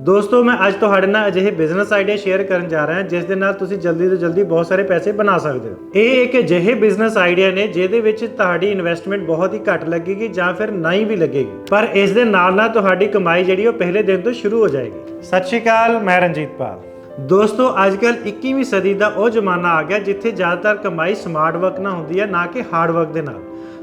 ਦੋਸਤੋ ਮੈਂ ਅੱਜ ਤੁਹਾਡੇ ਨਾਲ ਅਜਿਹੇ ਬਿਜ਼ਨਸ ਆਈਡੀਆ ਸ਼ੇਅਰ ਕਰਨ ਜਾ ਰਿਹਾ ਹਾਂ ਜਿਸ ਦੇ ਨਾਲ ਤੁਸੀਂ ਜਲਦੀ ਤੋਂ ਜਲਦੀ ਬਹੁਤ ਸਾਰੇ ਪੈਸੇ ਬਣਾ ਸਕਦੇ ਹੋ। ਇਹ ਇੱਕ ਅਜਿਹੇ ਬਿਜ਼ਨਸ ਆਈਡੀਆ ਨੇ ਜਿਹਦੇ ਵਿੱਚ ਤੁਹਾਡੀ ਇਨਵੈਸਟਮੈਂਟ ਬਹੁਤ ਹੀ ਘੱਟ ਲੱਗੇਗੀ ਜਾਂ ਫਿਰ ਨਹੀਂ ਵੀ ਲੱਗੇਗੀ। ਪਰ ਇਸ ਦੇ ਨਾਲ ਨਾਲ ਤੁਹਾਡੀ ਕਮਾਈ ਜਿਹੜੀ ਉਹ ਪਹਿਲੇ ਦਿਨ ਤੋਂ ਸ਼ੁਰੂ ਹੋ ਜਾਏਗੀ। ਸਤਿ ਸ਼੍ਰੀ ਅਕਾਲ ਮੈਂ ਰਣਜੀਤ ਪਾਲ। ਦੋਸਤੋ ਅੱਜਕੱਲ 21ਵੀਂ ਸਦੀ ਦਾ ਉਹ ਜ਼ਮਾਨਾ ਆ ਗਿਆ ਜਿੱਥੇ ਜ਼ਿਆਦਾਤਰ ਕਮਾਈ ਸਮਾਰਟ ਵਰਕ ਨਾਲ ਹੁੰਦੀ ਹੈ ਨਾ ਕਿ ਹਾਰਡ ਵਰਕ ਦੇ ਨਾਲ।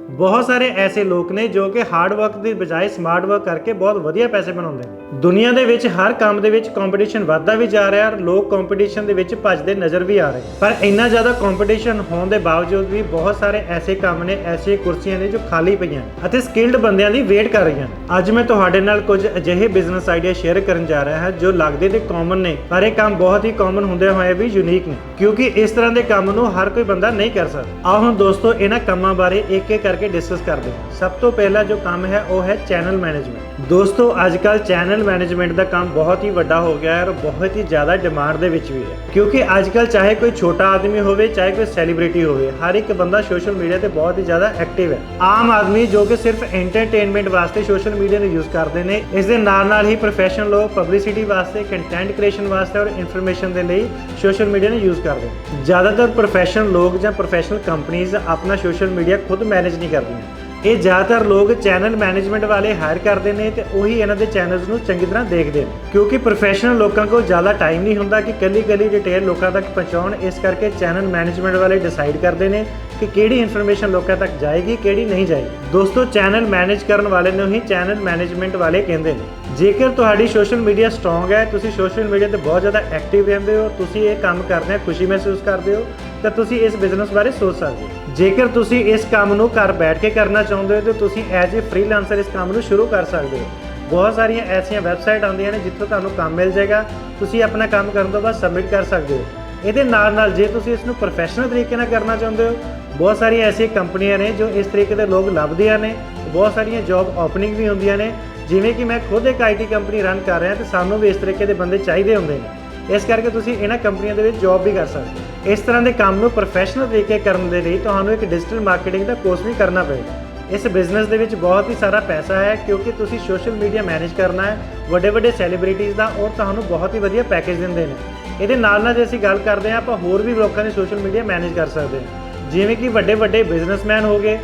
ਬਹੁਤ ਸਾਰੇ ਐਸੇ ਲੋਕ ਨੇ ਜੋ ਕਿ ਹਾਰਡ ਵਰਕ ਦੀ ਬਜਾਏ ਸਮਾਰਟ ਵਰਕ ਕਰਕੇ ਬਹੁਤ ਵਧੀਆ ਪੈਸੇ ਬਣਾਉਂਦੇ ਨੇ। ਦੁਨੀਆ ਦੇ ਵਿੱਚ ਹਰ ਕੰਮ ਦੇ ਵਿੱਚ ਕੰਪੀਟੀਸ਼ਨ ਵੱਧਦਾ ਵੀ ਜਾ ਰਿਹਾ ਹੈ ਲੋਕ ਕੰਪੀਟੀਸ਼ਨ ਦੇ ਵਿੱਚ ਭੱਜਦੇ ਨਜ਼ਰ ਵੀ ਆ ਰਹੇ ਪਰ ਇੰਨਾ ਜ਼ਿਆਦਾ ਕੰਪੀਟੀਸ਼ਨ ਹੋਣ ਦੇ ਬਾਵਜੂਦ ਵੀ ਬਹੁਤ ਸਾਰੇ ਐਸੇ ਕੰਮ ਨੇ, ਐਸੀਆਂ ਕੁਰਸੀਆਂ ਨੇ ਜੋ ਖਾਲੀ ਪਈਆਂ ਅਤੇ ਸਕਿਲਡ ਬੰਦਿਆਂ ਦੀ ਵੇਟ ਕਰ ਰਹੀਆਂ ਅੱਜ ਮੈਂ ਤੁਹਾਡੇ ਨਾਲ ਕੁਝ ਅਜਿਹੇ ਬਿਜ਼ਨਸ ਆਈਡੀਆ ਸ਼ੇਅਰ ਕਰਨ ਜਾ ਰਿਹਾ ਹਾਂ ਜੋ ਲੱਗਦੇ ਤੇ ਕਾਮਨ ਨੇ, ਪਰ ਇਹ ਕੰਮ ਬਹੁਤ ਹੀ ਕਾਮਨ ਹੁੰਦੇ ਹੋਏ ਵੀ ਯੂਨੀਕ ਨੇ। ਕਿਉਂਕਿ ਇਸ ਤਰ੍ਹਾਂ ਦੇ ਕੰਮ ਨੂੰ ਹਰ ਕੋਈ ਬੰਦਾ ਨਹੀਂ ਕਰ ਸਕਦਾ। ਆਓ ਹੁਣ ਦੋਸਤੋ, ਇਹਨਾਂ ਕੰਮਾਂ ਬਾਰੇ ਇੱਕ ਇੱਕ ਕਰਕੇ ਡਿਸਕਸ ਕਰਦੇ। ਹਾਂ ਸਭ ਤੋਂ ਪਹਿਲਾ ਜੋ ਕੰਮ ਹੈ ਉਹ ਹੈ ਚੈਨਲ ਮੈਨੇਜਮੈਂਟ ਦੋਸਤੋ ਅੱਜ ਕੱਲ ਚੈਨਲ ਮੈਨੇਜਮੈਂਟ ਦਾ ਕੰਮ ਬਹੁਤ ਹੀ ਵੱਡਾ ਹੋ ਗਿਆ ਹੈ ਔਰ ਬਹੁਤ ਹੀ ਜ਼ਿਆਦਾ ਡਿਮਾਂਡ ਦੇ ਵਿੱਚ ਵੀ ਹੈ। ਕਿਉਂਕਿ ਅੱਜ ਕੱਲ ਚਾਹੇ ਕੋਈ ਛੋਟਾ ਆਦਮੀ ਹੋਵੇ, ਚਾਹੇ ਕੋਈ ਸੈਲੀਬ੍ਰਿਟੀ ਹੋਵੇ, ਹਰ ਇੱਕ ਬੰਦਾ ਸੋਸ਼ਲ ਮੀਡੀਆ ਤੇ ਬਹੁਤ ਹੀ ਜ਼ਿਆਦਾ ਐਕਟਿਵ ਹੈ। ਆਮ ਆਦਮੀ ਜੋ ਕਿ ਸਿਰਫ ਐਂਟਰਟੇਨਮੈਂਟ ਵਾਸਤੇ ਸੋਸ਼ਲ ਮੀਡੀਆ ਨੂੰ ਯੂਜ਼ ਕਰਦੇ ਨੇ, ਇਸ ਦੇ ਨਾਲ ਨਾਲ ਹੀ ਪ੍ਰੋਫੈਸ਼ਨਲ ਲੋਕ ਪਬਲਿਸਿਟੀ ਵਾਸਤੇ ਕੰਟੈਂਟ ਕ੍ਰੀਏਸ਼ਨ ਵਾਸਤੇ ਔਰ ਇਨਫੋਰਮੇਸ਼ਨ ਦੇ ਲਈ ਸੋਸ਼ਲ ਮੀਡੀਆ ਨੂੰ ਯੂਜ਼ ਕਰਦੇ ਨੇ। ਜ਼ਿਆਦਾਤਰ ਪ੍ਰੋਫੈਸ਼ਨਲ ਲੋਕ ਜਾਂ ਪ੍ਰੋਫੈਸ਼ਨਲ ਕੰਪਨੀਆਂ ਆਪਣਾ ਸੋਸ਼ਲ ਮੀਡੀਆ ਖੁਦ ਮੈਨੇਜ ਨਹੀਂ ਕਰਦੀਆਂ। ਇਹ ਜ਼ਿਆਦਾਤਰ ਲੋਕ ਚੈਨਲ ਮੈਨੇਜਮੈਂਟ ਵਾਲੇ ਹਾਇਰ ਕਰਦੇ ਨੇ ਤੇ ਉਹੀ ਇਹਨਾਂ ਦੇ ਚੈਨਲਸ ਨੂੰ ਚੰਗੀ ਤਰ੍ਹਾਂ ਦੇਖਦੇ ਨੇ। ਕਿਉਂਕਿ ਪ੍ਰੋਫੈਸ਼ਨਲ ਲੋਕਾਂ ਕੋਲ ਜ਼ਿਆਦਾ ਟਾਈਮ ਨਹੀਂ ਹੁੰਦਾ ਕਿ ਕੱਲੀ ਕੱਲੀ ਡਿਟੇਲ ਲੋਕਾਂ ਤੱਕ ਪਹੁੰਚਾਉਣ। ਇਸ ਕਰਕੇ ਚੈਨਲ ਮੈਨੇਜਮੈਂਟ ਵਾਲੇ ਡਿਸਾਈਡ ਕਰਦੇ ਨੇ ਕਿ ਕਿਹੜੀ ਇਨਫੋਰਮੇਸ਼ਨ ਲੋਕਾਂ ਤੱਕ ਜਾਏਗੀ, ਕਿਹੜੀ ਨਹੀਂ ਜਾਏਗੀ। ਦੋਸਤੋ ਚੈਨਲ ਮੈਨੇਜ ਕਰਨ ਵਾਲੇ ਨੂੰ ਹੀ ਚੈਨਲ ਮੈਨੇਜਮੈਂਟ ਵਾਲੇ ਕਹਿੰਦੇ ਨੇ। ਜੇਕਰ ਤੁਹਾਡੀ ਸੋਸ਼ਲ ਮੀਡੀਆ ਸਟਰੋਂਗ ਹੈ, ਤੁਸੀਂ ਸੋਸ਼ਲ ਮੀਡੀਆ ਤੇ ਬਹੁਤ ਜ਼ਿਆਦਾ ਐਕਟਿਵ ਰਹਿੰਦੇ ਹੋ, ਤੁਸੀਂ ਇਹ ਕੰਮ ਕਰਦੇ ਹੋ ਖੁਸ਼ੀ ਮਹਿਸੂਸ ਕਰਦੇ ਹੋ, ਤਾਂ ਤੁਸੀਂ ਇਸ ਬਿਜ਼ਨਸ ਬਾਰੇ ਸੋਚ ਸਕਦੇ ਹੋ। ਜੇਕਰ ਤੁਸੀਂ ਇਸ ਕੰਮ ਨੂੰ ਘਰ ਬੈਠ ਕੇ ਕਰਨਾ ਚਾਹੁੰਦੇ ਹੋ, ਤਾਂ ਤੁਸੀਂ ਐਜ਼ ਅ ਫ੍ਰੀਲਾਂਸਰ ਇਸ ਕੰਮ ਨੂੰ ਸ਼ੁਰੂ ਕਰ ਸਕਦੇ ਹੋ। ਬਹੁਤ ਸਾਰੀਆਂ ਐਸੀਆਂ ਵੈਬਸਾਈਟ ਆਉਂਦੀਆਂ ਨੇ ਜਿੱਥੋਂ ਤੁਹਾਨੂੰ ਕੰਮ ਮਿਲ ਜਾਏਗਾ, ਤੁਸੀਂ ਆਪਣਾ ਕੰਮ ਕਰਨ ਤੋਂ ਬਾਅਦ ਸਬਮਿਟ ਕਰ ਸਕਦੇ ਹੋ। ਇਹਦੇ ਨਾਲ ਨਾਲ ਜੇ ਤੁਸੀਂ ਇਸ ਨੂੰ ਪ੍ਰੋਫੈਸ਼ਨਲ ਤਰੀਕੇ ਨਾਲ ਕਰਨਾ ਚਾਹੁੰਦੇ ਹੋ, ਬਹੁਤ ਸਾਰੀਆਂ ਐਸੀਆਂ ਕੰਪਨੀਆਂ ਨੇ ਜੋ ਇਸ ਤਰੀਕੇ ਦੇ ਲੋਕ ਲੱਭਦੀਆਂ ਨੇ। ਬਹੁਤ ਸਾਰੀਆਂ ਜੌਬ ਓਪਨਿੰਗ ਵੀ ਹੁੰਦੀਆਂ ਨੇ, ਜਿਵੇਂ ਕਿ ਮੈਂ ਖੁਦ ਇੱਕ ਆਈਟੀ ਕੰਪਨੀ ਰਨ ਕਰ ਰਿਹਾ ਤੇ ਸਾਨੂੰ ਵੀ ਇਸ ਤਰੀਕੇ ਦੇ ਬੰਦੇ ਚਾਹੀਦੇ ਹੁੰਦੇ ਨੇ। ਇਸ ਕਰਕੇ ਤੁਸੀਂ ਇਹਨਾਂ ਕੰਪਨੀਆਂ ਦੇ ਵਿੱਚ ਜੌਬ ਵੀ ਕਰ ਸਕਦੇ ਹੋ। ਇਸ ਤਰ੍ਹਾਂ ਦੇ ਕੰਮ ਨੂੰ ਪ੍ਰੋਫੈਸ਼ਨਲ ਤਰੀਕੇ ਕਰਨ ਦੇ ਲਈ ਤੁਹਾਨੂੰ ਇੱਕ ਡਿਜੀਟਲ ਮਾਰਕੀਟਿੰਗ ਦਾ ਕੋਰਸ ਵੀ ਕਰਨਾ ਪਏਗਾ। ਇਸ ਬਿਜ਼ਨਸ ਦੇ ਵਿੱਚ ਬਹੁਤ ਹੀ ਸਾਰਾ ਪੈਸਾ ਹੈ, ਕਿਉਂਕਿ ਤੁਸੀਂ ਸੋਸ਼ਲ ਮੀਡੀਆ ਮੈਨੇਜ ਕਰਨਾ ਹੈ, ਵੱਡੇ ਵੱਡੇ ਸੈਲੀਬ੍ਰਿਟੀਜ਼ ਦਾ ਔਰ ਤੁਹਾਨੂੰ ਬਹੁਤ ਹੀ ਵਧੀਆ ਪੈਕੇਜ ਦਿੰਦੇ ਨੇ। ਇਹਦੇ ਨਾਲ ਨਾਲ ਜੇ ਅਸੀਂ ਗੱਲ ਕਰਦੇ ਹਾਂ, ਆਪਾਂ ਹੋਰ ਵੀ ਲੋਕਾਂ ਦੇ ਸੋਸ਼ਲ ਮੀਡੀਆ ਮੈਨੇਜ ਕਰ ਸਕਦੇ ਹਾਂ। ਜਿਵੇਂ ਕਿ ਵੱਡੇ ਵੱਡੇ ਬਿਜ਼ਨਸਮੈਨ ਹੋ ਗਏ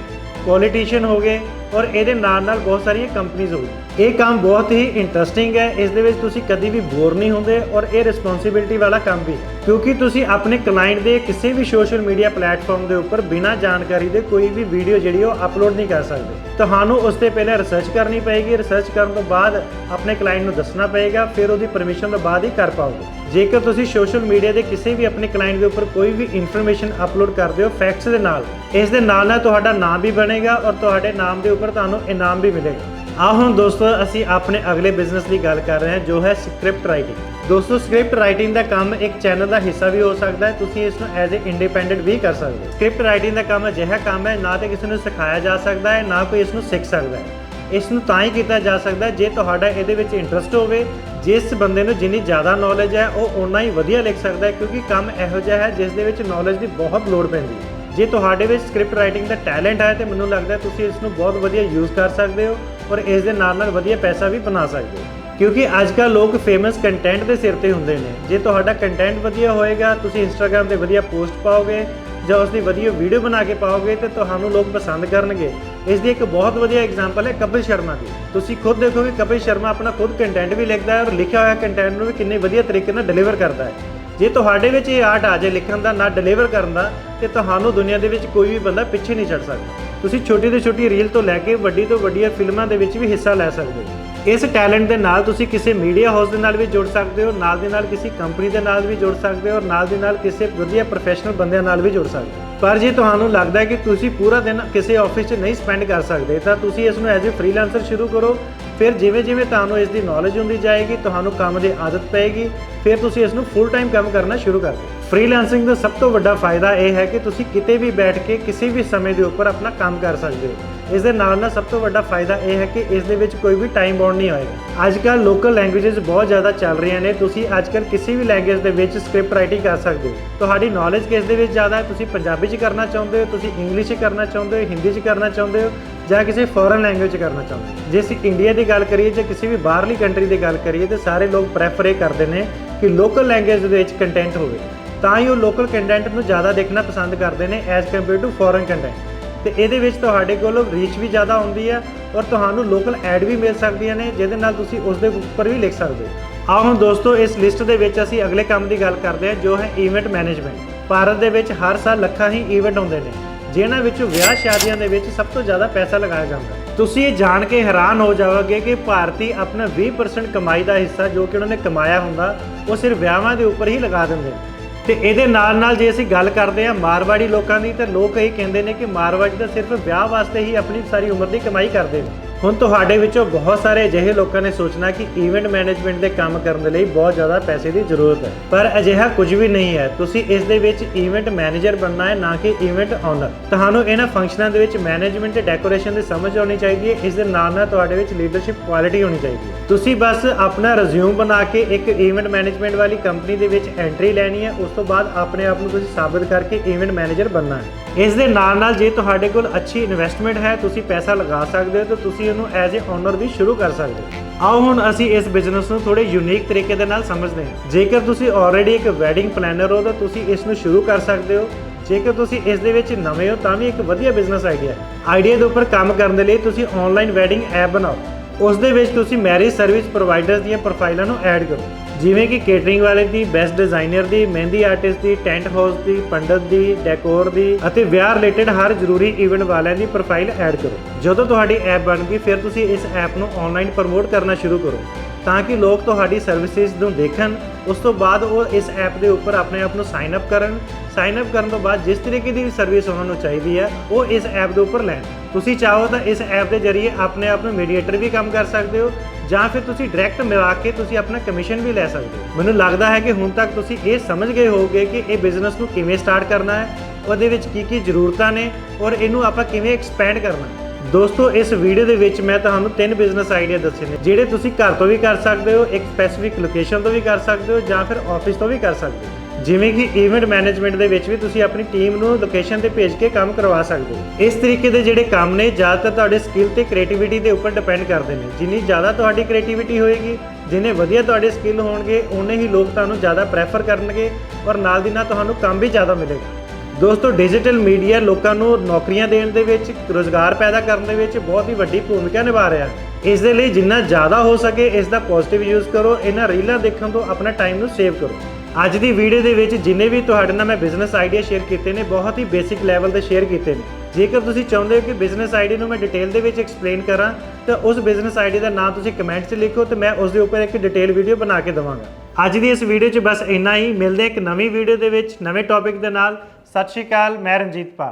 ਪੋਲੀਟੀਸ਼ੀਅਨ ਹੋ ਗਏ, ਔਰ ਇਹਦੇ ਨਾਲ ਨਾਲ ਬਹੁਤ ਸਾਰੀਆਂ ਕੰਪਨੀਆਂ ਹੋ ਗਈਆਂ। ਇਹ ਕੰਮ ਬਹੁਤ ਹੀ ਇੰਟਰਸਟਿੰਗ ਹੈ, ਇਸ ਦੇ ਵਿੱਚ ਤੁਸੀਂ ਕਦੀ ਵੀ ਬੋਰ ਨਹੀਂ ਹੁੰਦੇ ਔਰ ਇਹ ਰਿਸਪੌਂਸਿਬਿਲਟੀ ਵਾਲਾ ਕੰਮ ਵੀ। ਹੈ ਕਿਉਂਕਿ ਤੁਸੀਂ ਆਪਣੇ ਕਲਾਇੰਟ ਦੇ ਕਿਸੇ ਵੀ ਸੋਸ਼ਲ ਮੀਡੀਆ ਪਲੇਟਫਾਰਮ ਦੇ ਉੱਪਰ ਬਿਨਾਂ ਜਾਣਕਾਰੀ ਦੇ ਕੋਈ ਵੀ ਵੀਡੀਓ ਜਿਹੜੀ ਉਹ ਅਪਲੋਡ ਨਹੀਂ ਕਰ ਸਕਦੇ। ਤੁਹਾਨੂੰ ਉਸ ਤੇ ਪਹਿਲਾਂ ਰਿਸਰਚ ਕਰਨੀ ਪਏਗੀ ਰਿਸਰਚ ਕਰਨ ਤੋਂ ਬਾਅਦ ਆਪਣੇ ਕਲਾਇੰਟ ਨੂੰ ਦੱਸਣਾ ਪਏਗਾ, ਫਿਰ ਉਹਦੀ ਪਰਮਿਸ਼ਨ ਤੋਂ ਬਾਅਦ ਹੀ ਕਰ ਪਾਓਗੇ। ਜੇਕਰ ਤੁਸੀਂ ਸੋਸ਼ਲ ਮੀਡੀਆ ਦੇ ਕਿਸੇ ਵੀ ਆਪਣੇ ਕਲਾਇੰਟ ਦੇ ਉੱਪਰ ਕੋਈ ਵੀ ਇਨਫੋਰਮੇਸ਼ਨ ਅਪਲੋਡ ਕਰਦੇ ਹੋ ਫੈਕਟਸ ਦੇ ਨਾਲ, ਇਸ ਦੇ ਨਾਲ ਨਾਲ ਤੁਹਾਡਾ ਨਾਮ ਵੀ ਬਣੇਗਾ ਔਰ ਤੁਹਾਡੇ ਨਾਮ ਦੇ ਉੱਪਰ ਤੁਹਾਨੂੰ ਇਨਾਮ ਵੀ ਮਿਲੇਗਾ। ਆਓ ਹੁਣ ਦੋਸਤੋ, ਅਸੀਂ ਆਪਣੇ ਅਗਲੇ ਬਿਜ਼ਨਸ ਦੀ ਗੱਲ ਕਰ ਰਹੇ ਹਾਂ, ਜੋ ਹੈ ਸਕ੍ਰਿਪਟ ਰਾਈਟਿੰਗ ਦੋਸਤੋ ਸਕ੍ਰਿਪਟ ਰਾਈਟਿੰਗ ਦਾ ਕੰਮ ਇੱਕ ਚੈਨਲ ਦਾ ਹਿੱਸਾ ਵੀ ਹੋ ਸਕਦਾ ਹੈ, ਤੁਸੀਂ ਇਸ ਨੂੰ ਐਜ਼ ਅ ਇੰਡੀਪੈਂਡੈਂਟ ਵੀ ਕਰ ਸਕਦੇ ਹੋ। ਸਕ੍ਰਿਪਟ ਰਾਈਟਿੰਗ ਦਾ ਕੰਮ ਅਜਿਹਾ ਕੰਮ ਹੈ, ਨਾ ਤੇ ਕਿਸੇ ਨੂੰ ਸਿਖਾਇਆ ਜਾ ਸਕਦਾ ਹੈ, ਨਾ ਕੋਈ ਇਸ ਨੂੰ ਸਿੱਖ ਸਕਦਾ ਹੈ। ਇਸ ਨੂੰ ਤਾਂ ਹੀ ਕੀਤਾ ਜਾ ਸਕਦਾ ਜੇ ਤੁਹਾਡਾ ਇਹਦੇ ਵਿੱਚ ਇੰਟਰਸਟ ਹੋਵੇ, ਜਿਸ ਬੰਦੇ ਨੂੰ ਜਿੰਨੀ ਜ਼ਿਆਦਾ ਨੌਲੇਜ ਹੈ, ਉਹ ਓਨਾ ਹੀ ਵਧੀਆ ਲਿਖ ਸਕਦਾ ਹੈ, ਕਿਉਂਕਿ ਕੰਮ ਇਹੋ ਜਿਹਾ ਹੈ, ਜਿਸ ਦੇ ਵਿੱਚ ਨੌਲੇਜ ਦੀ ਬਹੁਤ ਲੋੜ ਪੈਂਦੀ ਹੈ। ਜੇ ਤੁਹਾਡੇ ਵਿੱਚ ਸਕ੍ਰਿਪਟ ਰਾਈਟਿੰਗ ਦਾ ਟੈਲੈਂਟ ਹੈ, ਤੇ ਮੈਨੂੰ ਲੱਗਦਾ ਤੁਸੀਂ ਇਸ ਨੂੰ ਬਹੁਤ ਵਧੀਆ ਯੂਜ਼ ਕਰ ਸਕਦੇ ਹੋ। ਔਰ ਇਸ ਦੇ ਨਾਲ ਨਾਲ ਵਧੀਆ ਪੈਸਾ ਵੀ ਬਣਾ ਸਕਦੇ ਹੋ। ਕਿਉਂਕਿ ਅੱਜ ਕੱਲ੍ਹ ਲੋਕ ਫੇਮਸ ਕੰਟੈਂਟ ਦੇ ਸਿਰ ਤੇ ਹੁੰਦੇ ਨੇ। ਜੇ ਤੁਹਾਡਾ ਕੰਟੈਂਟ ਵਧੀਆ ਹੋਏਗਾ, ਤੁਸੀਂ ਇੰਸਟਾਗ੍ਰam ਤੇ ਵਧੀਆ ਪੋਸਟ ਪਾਓਗੇ ਜਾਂ ਉਸ ਦੀ ਵਧੀਆ ਵੀਡੀਓ ਬਣਾ ਕੇ ਪਾਓਗੇ, ਤੇ ਤੁਹਾਨੂੰ ਲੋਕ ਪਸੰਦ ਕਰਨਗੇ। ਇਸ ਦੀ ਇੱਕ ਬਹੁਤ ਵਧੀਆ ਐਗਜ਼ਾਮਪਲ ਹੈ ਕਪਿਲ ਸ਼ਰਮਾ ਦੀ। ਤੁਸੀਂ ਖੁਦ ਦੇਖੋਗੇ ਕਪਿਲ ਸ਼ਰਮਾ ਆਪਣਾ ਖੁਦ ਕੰਟੈਂਟ ਵੀ ਲਿਖਦਾ ਹੈ ਔਰ ਲਿਖਿਆ ਹੋਇਆ ਕੰਟੈਂਟ ਨੂੰ ਵੀ ਕਿੰਨੇ ਵਧੀਆ ਤਰੀਕੇ ਨਾਲ ਡਿਲੀਵਰ ਕਰਦਾ ਹੈ। ਜੇ ਤੁਹਾਡੇ ਵਿੱਚ ਇਹ ਆਰਟ ਆ ਜਾਏ ਲਿਖਣ ਦਾ, ਨਾ ਡਿਲੀਵਰ ਕਰਨ ਦਾ ਤੇ ਤੁਹਾਨੂੰ ਦੁਨੀਆ ਦੇ ਵਿੱਚ ਕੋਈ ਵੀ ਬੰਦਾ ਪਿੱਛੇ ਨਹੀਂ ਛੱਡ ਸਕਦਾ। ਤੁਸੀਂ ਛੋਟੀ ਤੋਂ ਛੋਟੀ ਰੀਲ ਤੋਂ ਲੈ ਕੇ ਵੱਡੀ ਤੋਂ ਵੱਡੀਆਂ ਫਿਲਮਾਂ ਦੇ ਵਿੱਚ ਵੀ ਹਿੱਸਾ ਲੈ ਸਕਦੇ ਹੋ। ਇਸ ਟੈਲੈਂਟ ਦੇ ਨਾਲ ਤੁਸੀਂ ਕਿਸੇ ਮੀਡੀਆ ਹਾਊਸ ਦੇ ਨਾਲ ਵੀ ਜੁੜ ਸਕਦੇ ਹੋ, ਨਾਲ ਦੇ ਨਾਲ ਕਿਸੇ ਕੰਪਨੀ ਦੇ ਨਾਲ ਵੀ ਜੁੜ ਸਕਦੇ ਹੋ ਔਰ ਨਾਲ ਦੇ ਨਾਲ ਕਿਸੇ ਵਧੀਆ ਪ੍ਰੋਫੈਸ਼ਨਲ ਬੰਦਿਆਂ ਨਾਲ ਵੀ ਜੁੜ ਸਕਦੇ ਹੋ। ਪਰ ਜੇ ਤੁਹਾਨੂੰ ਲੱਗਦਾ ਹੈ ਕਿ ਤੁਸੀਂ ਪੂਰਾ ਦਿਨ ਕਿਸੇ ਆਫਿਸ 'ਚ ਨਹੀਂ ਸਪੈਂਡ ਕਰ ਸਕਦੇ, ਤਾਂ ਤੁਸੀਂ ਇਸ ਨੂੰ ਐਜ਼ ਅ ਫ੍ਰੀਲਾਂਸਰ ਸ਼ੁਰੂ ਕਰੋ। ਫਿਰ ਜਿਵੇਂ ਜਿਵੇਂ ਤੁਹਾਨੂੰ ਇਸ ਦੀ ਨੌਲੇਜ ਹੁੰਦੀ ਜਾਏਗੀ, ਤੁਹਾਨੂੰ ਕੰਮ ਦੀ ਆਦਤ ਪਏਗੀ, ਫਿਰ ਤੁਸੀਂ ਇਸ ਨੂੰ ਫੁੱਲ ਟਾਈਮ ਕੰਮ ਕਰਨਾ ਸ਼ੁਰੂ ਕਰ ਦਿਓ। ਫ੍ਰੀਲਾਂਸਿੰਗ ਦਾ ਸਭ ਤੋਂ ਵੱਡਾ ਫਾਇਦਾ ਇਹ ਹੈ ਕਿ ਤੁਸੀਂ ਕਿਤੇ ਵੀ ਬੈਠ ਕੇ ਕਿਸੇ ਵੀ ਸਮੇਂ ਦੇ ਉੱਪਰ ਆਪਣਾ ਕੰਮ ਕਰ ਸਕਦੇ ਹੋ। ਇਸ ਦੇ ਨਾਲ ਨਾਲ ਸਭ ਤੋਂ ਵੱਡਾ ਫਾਇਦਾ ਇਹ ਹੈ ਕਿ ਇਸ ਦੇ ਵਿੱਚ ਕੋਈ ਵੀ ਟਾਈਮ ਬਾਉਂਡ ਨਹੀਂ ਹੋਏਗਾ। ਅੱਜ ਕੱਲ੍ਹ ਲੋਕਲ ਲੈਂਗੁਏजेस ਬਹੁਤ ਜ਼ਿਆਦਾ ਚੱਲ ਰਹੀਆਂ ਨੇ। ਤੁਸੀਂ ਅੱਜ ਕੱਲ੍ਹ ਕਿਸੇ ਵੀ ਲੈਂਗੁਏਜ ਦੇ ਵਿੱਚ ਸਕ੍ਰਿਪਟ ਰਾਈਟਿੰਗ ਕਰ ਸਕਦੇ ਹੋ। ਤੁਹਾਡੀ ਨੌਲੇਜ ਕਿਸ ਦੇ ਵਿੱਚ ਜ਼ਿਆਦਾ ਹੈ? ਤੁਸੀਂ ਪੰਜਾਬੀ 'ਚ ਕਰਨਾ ਚਾਹੁੰਦੇ ਹੋ, ਤੁਸੀਂ ਇੰਗਲਿਸ਼ 'ਚ ਕਰਨਾ ਚਾਹੁੰਦੇ ਹੋ ਹਿੰਦੀ 'ਚ ਕਰਨਾ ਚਾਹੁੰਦੇ ਹੋ ਜਾਂ ਕਿਸੇ ਫੋਰਨ ਲੈਂਗੁਏਜ 'ਚ ਕਰਨਾ ਚਾਹੁੰਦੇ ਹੋ। ਜੇ ਅਸੀਂ ਇੰਡੀਆ ਦੀ ਗੱਲ ਕਰੀਏ ਜਾਂ ਕਿਸੇ ਵੀ ਬਾਹਰਲੀ ਕੰਟਰੀ ਦੀ ਗੱਲ ਕਰੀਏ ਤੇ ਸਾਰੇ ਲੋਕ ਪ੍ਰੈਫਰ ਇਹ ਕਰਦੇ ਨੇ ਕਿ ਲੋਕਲ ਲੈਂਗੁਏਜ ਦੇ ਵਿੱਚ ਕੰਟੈਂਟ ਹੋਵੇ। ਤਾਂ ਹੀ ਉਹ ਲੋਕਲ ਕੰਟੈਂਟ ਨੂੰ ਜ਼ਿਆਦਾ ਦੇਖਣਾ ਪਸੰਦ ਕਰਦੇ ਨੇ as compare to foreign content ਤੇ ਇਹਦੇ ਵਿੱਚ ਤੁਹਾਡੇ ਕੋਲ ਰੀਚ ਵੀ ਜ਼ਿਆਦਾ ਹੁੰਦੀ ਹੈ ਔਰ ਤੁਹਾਨੂੰ ਲੋਕਲ ਐਡ ਵੀ ਮਿਲ ਸਕਦੀਆਂ ਨੇ, ਜਿਹਦੇ ਨਾਲ ਤੁਸੀਂ ਉਸ ਦੇ ਉੱਪਰ ਵੀ ਲਿਖ ਸਕਦੇ ਹੋ। ਆਓ ਹੁਣ ਦੋਸਤੋ, ਇਸ ਲਿਸਟ ਦੇ ਵਿੱਚ ਅਸੀਂ ਅਗਲੇ ਕੰਮ ਦੀ ਗੱਲ ਕਰਦੇ ਹਾਂ, ਜੋ ਹੈ ਇਵੈਂਟ ਮੈਨੇਜਮੈਂਟ ਭਾਰਤ ਦੇ ਵਿੱਚ ਹਰ ਸਾਲ ਲੱਖਾਂ ਹੀ ਇਵੈਂਟ ਹੁੰਦੇ ਨੇ, ਜਿਨ੍ਹਾਂ ਵਿੱਚੋਂ ਵਿਆਹ ਸ਼ਾਦੀਆਂ ਦੇ ਵਿੱਚ ਸਭ ਤੋਂ ਜ਼ਿਆਦਾ ਪੈਸਾ ਲਗਾਇਆ ਜਾਂਦਾ। ਤੁਸੀਂ ਇਹ ਜਾਣ ਕੇ ਹੈਰਾਨ ਹੋ ਜਾਓਗੇ ਕਿ ਭਾਰਤੀ ਆਪਣਾ 20% ਕਮਾਈ ਦਾ ਹਿੱਸਾ ਜੋ ਕਿ ਉਹਨਾਂ ਨੇ ਕਮਾਇਆ ਹੁੰਦਾ, ਉਹ ਸਿਰਫ ਵਿਆਹਾਂ ਦੇ ਉੱਪਰ ਹੀ ਲਗਾ ਦਿੰਦੇ ਨੇ। ਤੇ ਇਹਦੇ ਨਾਲ ਨਾਲ ਜੇ ਅਸੀਂ ਗੱਲ ਕਰਦੇ ਹਾਂ ਮਾਰਵਾੜੀ ਲੋਕਾਂ ਦੀ, ਤਾਂ ਲੋਕ ਇਹ ਕਹਿੰਦੇ ਨੇ ਕਿ ਮਾਰਵਾੜੀ ਤਾਂ ਸਿਰਫ ਵਿਆਹ ਵਾਸਤੇ ਹੀ ਆਪਣੀ ਸਾਰੀ ਉਮਰ ਦੀ ਕਮਾਈ ਕਰਦੇ ਨੇ। ਹੁਣ ਤੁਹਾਡੇ ਵਿੱਚੋਂ ਬਹੁਤ ਸਾਰੇ ਅਜਿਹੇ ਲੋਕਾਂ ਨੇ ਸੋਚਣਾ ਕਿ ਇਵੈਂਟ ਮੈਨੇਜਮੈਂਟ ਦੇ ਕੰਮ ਕਰਨ ਦੇ ਲਈ ਬਹੁਤ ਜ਼ਿਆਦਾ ਪੈਸੇ ਦੀ ਜ਼ਰੂਰਤ ਹੈ। ਪਰ ਅਜਿਹਾ ਕੁਝ ਵੀ ਨਹੀਂ ਹੈ। ਤੁਸੀਂ ਇਸ ਦੇ ਵਿੱਚ ਇਵੈਂਟ ਮੈਨੇਜਰ ਬਣਨਾ ਹੈ, ਨਾ ਕਿ ਇਵੈਂਟ ਓਨਰ ਤੁਹਾਨੂੰ ਇਹਨਾਂ ਫੰਕਸ਼ਨਾਂ ਦੇ ਵਿੱਚ ਮੈਨੇਜਮੈਂਟ ਤੇ ਡੈਕੋਰੇਸ਼ਨ ਦੀ ਸਮਝ ਆਉਣੀ ਚਾਹੀਦੀ ਹੈ। ਇਸ ਦੇ ਨਾਲ ਨਾਲ ਤੁਹਾਡੇ ਵਿੱਚ ਲੀਡਰਸ਼ਿਪ ਕੁਆਲਿਟੀ ਹੋਣੀ ਚਾਹੀਦੀ ਹੈ। ਤੁਸੀਂ ਬਸ ਆਪਣਾ ਰਿਜ਼ਿਊਮ ਬਣਾ ਕੇ ਇੱਕ ਇਵੈਂਟ ਮੈਨੇਜਮੈਂਟ ਵਾਲੀ ਕੰਪਨੀ ਦੇ ਵਿੱਚ ਐਂਟਰੀ ਲੈਣੀ ਹੈ। ਉਸ ਤੋਂ ਬਾਅਦ ਆਪਣੇ ਆਪ ਨੂੰ ਤੁਸੀਂ ਸਾਬਤ ਕਰਕੇ ਇਵੈਂਟ ਮੈਨੇਜਰ ਬਣਨਾ ਹੈ। ਇਸ ਦੇ ਨਾਲ ਨਾਲ ਜੇ ਤੁਹਾਡੇ ਕੋਲ ਅੱਛੀ ਇਨਵੈਸਟਮੈਂਟ ਹੈ, ਤੁਸੀਂ ਪੈਸਾ ਲਗਾ ਸਕਦੇ ਹੋ ਤਾਂ ਤੁਸੀਂ ਇਹਨੂੰ ਐਜ਼ ਅ ਓਨਰ ਵੀ ਸ਼ੁਰੂ ਕਰ ਸਕਦੇ ਹੋ। ਆਓ ਹੁਣ ਅਸੀਂ ਇਸ ਬਿਜ਼ਨਸ ਨੂੰ ਥੋੜੇ ਯੂਨੀਕ ਤਰੀਕੇ ਦੇ ਨਾਲ ਸਮਝਦੇ ਹਾਂ। ਜੇਕਰ ਤੁਸੀਂ ਆਲਰੇਡੀ ਇੱਕ ਵੈਡਿੰਗ ਪਲੈਨਰ ਹੋ, ਤਾਂ ਤੁਸੀਂ ਇਸ ਨੂੰ ਸ਼ੁਰੂ ਕਰ ਸਕਦੇ ਹੋ। ਜੇਕਰ ਤੁਸੀਂ ਇਸ ਦੇ ਵਿੱਚ ਨਵੇਂ ਹੋ, ਤਾਂ ਵੀ ਇੱਕ ਵਧੀਆ ਬਿਜ਼ਨਸ ਆਈਡੀਆ ਹੈ। ਆਈਡੀਆ ਦੇ ਉੱਪਰ ਕੰਮ ਕਰਨ ਦੇ ਲਈ ਤੁਸੀਂ ਆਨਲਾਈਨ ਵੈਡਿੰਗ ਐਪ ਬਣਾਓ। ਉਸ ਦੇ ਵਿੱਚ ਤੁਸੀਂ ਮੈਰਿਜ ਸਰਵਿਸ ਪ੍ਰੋਵਾਈਡਰਸ ਦੀਆਂ ਪ੍ਰੋਫਾਈਲਾਂ ਨੂੰ ਐਡ ਕਰੋ। ਜਿਵੇਂ ਕਿ ਕੇਟਰਿੰਗ ਵਾਲੇ ਦੀ ਬੈਸਟ ਡਿਜ਼ਾਈਨਰ ਦੀ, ਮਹਿੰਦੀ ਆਰਟਿਸਟ ਦੀ ਟੈਂਟ ਹਾਊਸ ਦੀ, ਪੰਡਤ ਦੀ ਡੈਕੋਰ ਦੀ ਅਤੇ ਵਿਆਹ ਰਿਲੇਟਡ ਹਰ ਜ਼ਰੂਰੀ ਇਵੈਂਟ ਵਾਲਿਆਂ ਦੀ ਪ੍ਰੋਫਾਈਲ ਐਡ ਕਰੋ। ਜਦੋਂ ਤੁਹਾਡੀ ਐਪ ਬਣ ਗਈ, ਫਿਰ ਤੁਸੀਂ ਇਸ ਐਪ ਨੂੰ ਆਨਲਾਈਨ ਪ੍ਰਮੋਟ ਕਰਨਾ ਸ਼ੁਰੂ ਕਰੋ। ਤਾਂ ਕਿ ਲੋਕ ਤੁਹਾਡੀ ਸਰਵਿਸਿਜ਼ ਨੂੰ ਦੇਖਣ। ਉਸ ਤੋਂ ਬਾਅਦ ਉਹ ਇਸ ਐਪ ਦੇ ਉੱਪਰ ਆਪਣੇ ਆਪ ਨੂੰ ਸਾਈਨ ਅਪ ਕਰਨ। ਸਾਈਨ ਅਪ ਕਰਨ ਤੋਂ ਬਾਅਦ ਜਿਸ ਤਰੀਕੇ ਦੀ ਸਰਵਿਸ ਉਹਨਾਂ ਨੂੰ ਚਾਹੀਦੀ ਹੈ, ਉਹ ਇਸ ਐਪ ਦੇ ਉੱਪਰ ਲੈਣ। ਤੁਸੀਂ ਚਾਹੋ ਤਾਂ ਇਸ ਐਪ ਦੇ ਜ਼ਰੀਏ ਆਪਣੇ ਆਪ ਨੂੰ ਮੀਡੀਏਟਰ ਵੀ ਕੰਮ ਕਰ ਸਕਦੇ ਹੋ, ਜਾਂ ਫਿਰ ਤੁਸੀਂ ਡਾਇਰੈਕਟ ਮਿਲਾ ਕੇ ਤੁਸੀਂ ਆਪਣਾ ਕਮਿਸ਼ਨ ਵੀ ਲੈ ਸਕਦੇ ਹੋ। ਮੈਨੂੰ ਲੱਗਦਾ ਹੈ ਕਿ ਹੁਣ ਤੱਕ ਤੁਸੀਂ ਇਹ ਸਮਝ ਗਏ ਹੋਵੋਗੇ ਕਿ ਇਹ ਬਿਜ਼ਨਸ ਨੂੰ ਕਿਵੇਂ ਸਟਾਰਟ ਕਰਨਾ ਹੈ, ਉਹਦੇ ਵਿੱਚ ਕੀ ਕੀ ਜ਼ਰੂਰਤਾਂ ਨੇ, ਔਰ ਇਹਨੂੰ ਆਪਾਂ ਕਿਵੇਂ ਐਕਸਪੈਂਡ ਕਰਨਾ ਹੈ। ਦੋਸਤੋ, ਇਸ ਵੀਡੀਓ ਦੇ ਵਿੱਚ ਮੈਂ ਤੁਹਾਨੂੰ ਤਿੰਨ ਬਿਜ਼ਨਸ ਆਈਡੀਆ ਦੱਸੇ ਨੇ, ਜਿਹੜੇ ਤੁਸੀਂ ਘਰ ਤੋਂ ਵੀ ਕਰ ਸਕਦੇ ਹੋ, ਇੱਕ ਸਪੈਸੀਫਿਕ ਲੋਕੇਸ਼ਨ ਤੋਂ ਵੀ ਕਰ ਸਕਦੇ ਹੋ, ਜਾਂ ਫਿਰ ਆਫਿਸ ਤੋਂ ਵੀ ਕਰ ਸਕਦੇ ਹੋ। ਜਿਵੇਂ ਕਿ ਇਵੈਂਟ ਮੈਨੇਜਮੈਂਟ ਦੇ ਵਿੱਚ ਵੀ ਤੁਸੀਂ ਆਪਣੀ ਟੀਮ ਨੂੰ ਲੋਕੇਸ਼ਨ ਤੇ ਭੇਜ ਕੇ ਕੰਮ ਕਰਵਾ ਸਕਦੇ ਹੋ। ਇਸ ਤਰੀਕੇ ਦੇ ਜਿਹੜੇ ਕੰਮ ਨੇ, ਜ਼ਿਆਦਾਤਰ ਤੁਹਾਡੇ ਸਕਿੱਲ ਤੇ ਕ੍ਰੀਏਟੀਵਿਟੀ ਦੇ ਉੱਪਰ ਡਿਪੈਂਡ ਕਰਦੇ ਨੇ। ਜਿੰਨੀ ਜ਼ਿਆਦਾ ਤੁਹਾਡੀ ਕ੍ਰੀਏਟੀਵਿਟੀ ਹੋਏਗੀ, ਜਿੰਨੇ ਵਧੀਆ ਤੁਹਾਡੇ ਸਕਿੱਲ ਹੋਣਗੇ ਉਨੇ ਹੀ ਲੋਕ ਤੁਹਾਨੂੰ ਜ਼ਿਆਦਾ ਪ੍ਰੈਫਰ ਕਰਨਗੇ, ਔਰ ਨਾਲ ਦੀ ਨਾਲ ਤੁਹਾਨੂੰ ਕੰਮ ਵੀ ਜ਼ਿਆਦਾ ਮਿਲੇਗਾ। ਦੋਸਤੋ ਡਿਜੀਟਲ ਮੀਡੀਆ ਲੋਕਾਂ ਨੂੰ ਨੌਕਰੀਆਂ ਦੇਣ ਦੇ ਵਿੱਚ, ਰੋਜ਼ਗਾਰ ਪੈਦਾ ਕਰਨ ਦੇ ਵਿੱਚ ਬਹੁਤ ਹੀ ਵੱਡੀ ਭੂਮਿਕਾ ਨਿਭਾ ਰਿਹਾ ਇਸ ਦੇ ਲਈ ਜਿੰਨਾ ਜ਼ਿਆਦਾ ਹੋ ਸਕੇ, ਇਸ ਦਾ ਪੋਜ਼ਿਟਿਵ ਯੂਜ਼ ਕਰੋ, ਇਹਨਾਂ ਰੀਲਾਂ ਦੇਖਣ ਤੋਂ ਆਪਣਾ ਟਾਈਮ ਨੂੰ ਸੇਵ ਕਰੋ। ਅੱਜ ਦੀ ਵੀਡੀਓ ਦੇ ਵਿੱਚ ਜਿੰਨੇ ਵੀ ਤੁਹਾਡੇ ਨਾਲ ਮੈਂ ਬਿਜ਼ਨਸ ਆਈਡੀਆ ਸ਼ੇਅਰ ਕੀਤੇ ਨੇ, ਬਹੁਤ ਹੀ ਬੇਸਿਕ ਲੈਵਲ ਤੇ ਸ਼ੇਅਰ ਕੀਤੇ ਨੇ। ਜੇਕਰ ਤੁਸੀਂ ਚਾਹੁੰਦੇ ਹੋ ਕਿ ਬਿਜ਼ਨਸ ਆਈਡੀਆ ਨੂੰ ਮੈਂ ਡਿਟੇਲ ਦੇ ਵਿੱਚ ਐਕਸਪਲੇਨ ਕਰਾਂ, ਤਾਂ ਉਸ ਬਿਜ਼ਨਸ ਆਈਡੀਆ ਦਾ ਨਾਮ ਤੁਸੀਂ ਕਮੈਂਟ 'ਚ ਲਿਖੋ ਤੇ ਮੈਂ ਉਸ ਦੇ ਉੱਪਰ ਇੱਕ ਡਿਟੇਲ ਵੀਡੀਓ ਬਣਾ ਕੇ ਦਵਾਂਗਾ। ਅੱਜ ਦੀ ਇਸ ਵੀਡੀਓ 'ਚ ਬਸ ਇੰਨਾ ਹੀ। ਮਿਲਦੇ ਇੱਕ ਨਵੀਂ ਵੀਡੀਓ ਦੇ ਵਿੱਚ, ਨਵੇਂ ਟੌਪਿਕ ਦੇ ਨਾਲ। ਸਤਿ ਸ਼੍ਰੀ ਅਕਾਲ ਮੈਂ ਰਣਜੀਤ ਪਾਲ।